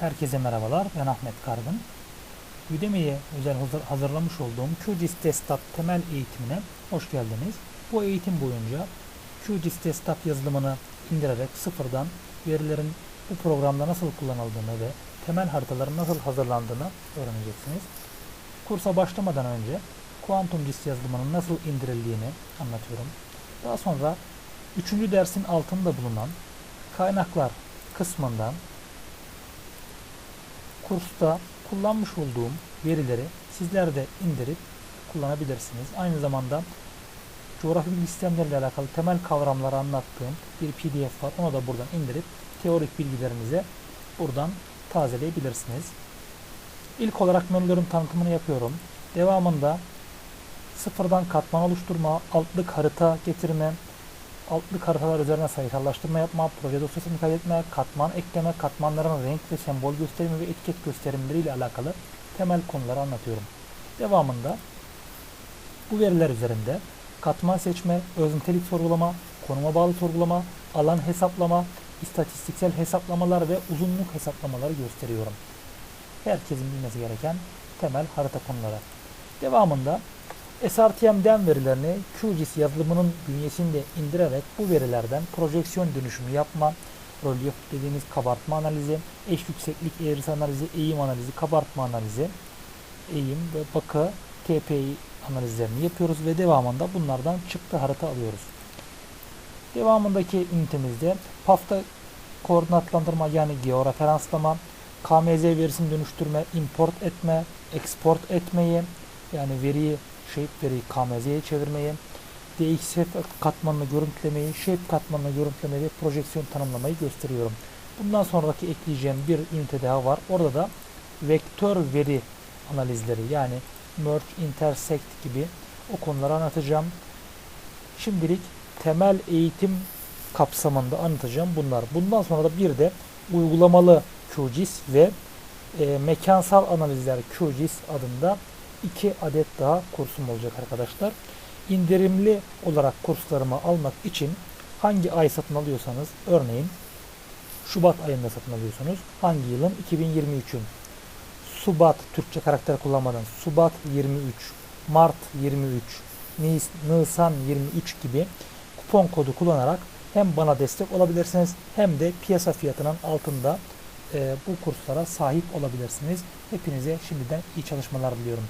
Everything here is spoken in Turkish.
Herkese merhabalar. Ben Ahmet Kargın. Udemy'ye özel hazır- hazırlamış olduğum QGIS Desktop temel eğitimine hoş geldiniz. Bu eğitim boyunca QGIS Desktop yazılımını indirerek sıfırdan verilerin bu programda nasıl kullanıldığını ve temel haritaların nasıl hazırlandığını öğreneceksiniz. Kursa başlamadan önce Quantum GIS yazılımının nasıl indirildiğini anlatıyorum. Daha sonra 3. dersin altında bulunan kaynaklar kısmından kursta kullanmış olduğum verileri sizler de indirip kullanabilirsiniz. Aynı zamanda coğrafi bilgi sistemleriyle alakalı temel kavramları anlattığım bir pdf var. Onu da buradan indirip teorik bilgilerinize buradan tazeleyebilirsiniz. İlk olarak menülerin tanıtımını yapıyorum. Devamında sıfırdan katman oluşturma, altlık harita getirme, altlık haritalar üzerine sayısallaştırma yapma, proje dosyasını kaydetme, katman ekleme, katmanların renk ve sembol gösterimi ve etiket gösterimleri ile alakalı temel konuları anlatıyorum. Devamında bu veriler üzerinde katman seçme, öznitelik sorgulama, konuma bağlı sorgulama, alan hesaplama, istatistiksel hesaplamalar ve uzunluk hesaplamaları gösteriyorum. Herkesin bilmesi gereken temel harita konuları. Devamında SRTM'den verilerini QGIS yazılımının bünyesinde indirerek bu verilerden projeksiyon dönüşümü yapma, rölyef dediğimiz kabartma analizi, eş yükseklik eğrisi analizi, eğim analizi, kabartma analizi, eğim ve bakı, TPI analizlerini yapıyoruz ve devamında bunlardan çıktı harita alıyoruz. Devamındaki ünitemizde PAF'ta koordinatlandırma yani georeferanslama, KMZ verisini dönüştürme, import etme, export etmeyi yani veriyi shape veriyi KMZ'ye çevirmeyi, DXF katmanını görüntülemeyi, shape katmanını görüntülemeyi ve projeksiyon tanımlamayı gösteriyorum. Bundan sonraki ekleyeceğim bir ünite daha var. Orada da vektör veri analizleri yani merge, intersect gibi o konuları anlatacağım. Şimdilik temel eğitim kapsamında anlatacağım bunlar. Bundan sonra da bir de uygulamalı QGIS ve e, mekansal analizler QGIS adında iki adet daha kursum olacak arkadaşlar. İndirimli olarak kurslarımı almak için hangi ay satın alıyorsanız örneğin Şubat ayında satın alıyorsunuz. Hangi yılın? 2023'ün. Şubat Türkçe karakter kullanmadan Şubat 23, Mart 23, Nis- Nisan 23 gibi kupon kodu kullanarak hem bana destek olabilirsiniz hem de piyasa fiyatının altında e, bu kurslara sahip olabilirsiniz. Hepinize şimdiden iyi çalışmalar diliyorum.